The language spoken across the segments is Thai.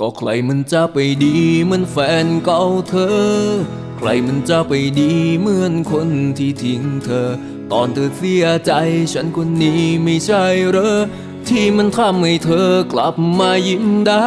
ก็ใครมันจะไปดีเหมือนแฟนเก่าเธอ ใครมันจะไปดีเหมือนคนที่ทิ้งเธอ ตอนเธอเสียใจฉันคนนี้ไม่ใช่เหรอ ที่มันทำให้เธอกลับมายิ้มได้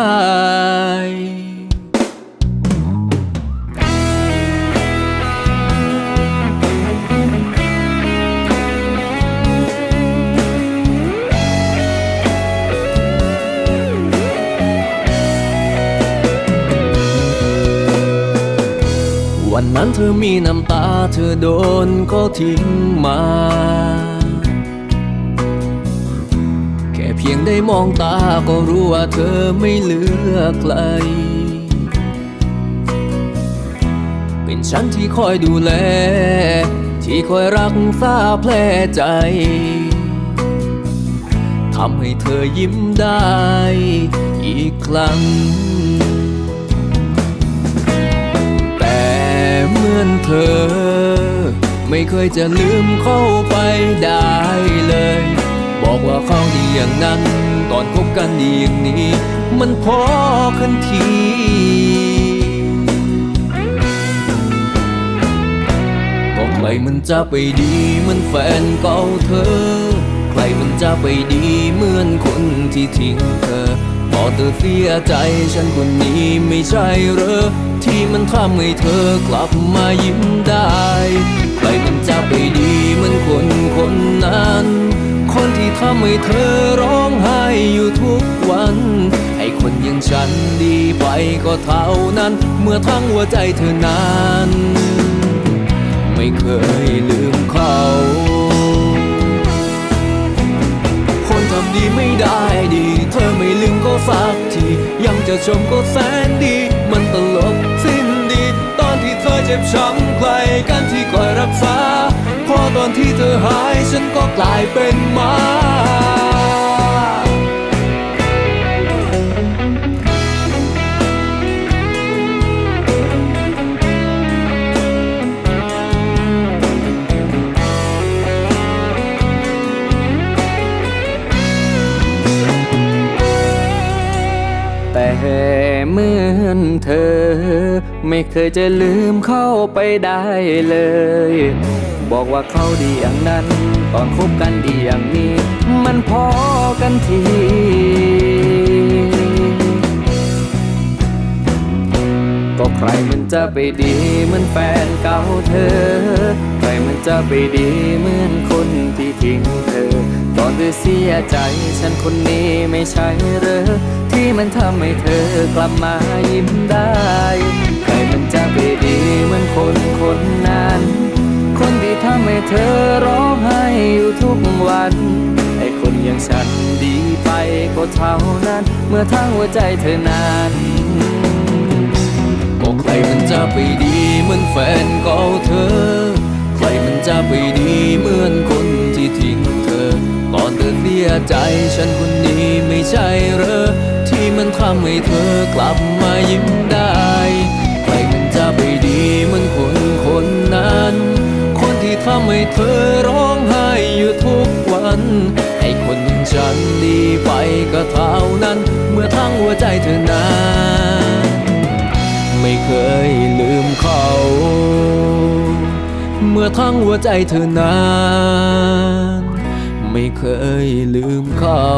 วันนั้นเธอมีน้ำตาเธอโดนก็ทิ้งมา แค่เพียงได้มองตาก็รู้ว่าเธอไม่เหลือใคร เป็นฉันที่คอยดูแล ที่คอยรักษาแผลใจทำให้เธอยิ้มได้อีกครั้ง เธอ ไม่เคยจะลืมเข้าไปได้เลย บอกว่าเขาดีอย่างนั้น ตอนคบกันดีอย่างนี้ มันพอกันทีก็ใครมันจะไปดีเหมือนแฟนเก่าเธอ ใครมันจะไปดีเหมือนคนที่ทิ้งเธอพอเธอเสียใจฉันคนนี้ไม่ใช่เหรอ ที่มันทำให้เธอกลับมายิ้มได้ใครมันจะไปดีเหมือนคนคนนั้น คนที่ทำให้เธอร้องไห้อยู่ทุกวัน ให้คนอย่างฉันดีไปก็เท่านั้น เมื่อทั้งหัวใจเธอนั้นไม่เคยลืมเขาคนทำดีไม่ได้ดี เธอไม่ลืมก็สักที ยังจะชมก็แสนดี เจ็บช้ำใครกันที่คอยรักษาพอตอนที่เธอหายฉันก็กลายเป็นมา แต่ เหมือนเธอ ไม่เคยจะลืมเข้าไปได้เลย บอกว่าเขาดีอย่างนั้น ตอนคบกันดีอย่างนี้ มันพอกันที ใครมันจะไปดีเหมือนแฟนเก่าเธอ ใครมันจะไปดีเหมือนคนที่ทิ้งเธอตอนเธอเสียใจฉันคนนี้ไม่ใช่เหรอที่มันทำให้เธอกลับมายิ้มได้ ใครมันจะไปดีเหมือนคนคนนั้น คนที่ทำให้เธอร้องไห้อยู่ทุกวันไอ้คนอย่างฉันดีไปก็เท่านั้น เมื่อทั้งหัวใจเธอนั้น ก็ใครมันจะไปดีเหมือนแฟนเก่าเธอ ใครมันจะไปดีเหมือนคนที่ทิ้งเธอตอนเธอเสียใจฉันคนนี้ไม่ใช่เหรอ ที่มันทำให้เธอกลับมายิ้มได้ ใครมันจะไปดีเหมือนคนคนนั้น คนที่ทำให้เธอร้องไห้อยู่ทุกวันไอ้คนอย่างฉันดีไปก็เท่านั้น เมื่อทั้งหัวใจเธอ เมื่อทั้งหัวใจเธอนั้นไม่เคยลืมเขา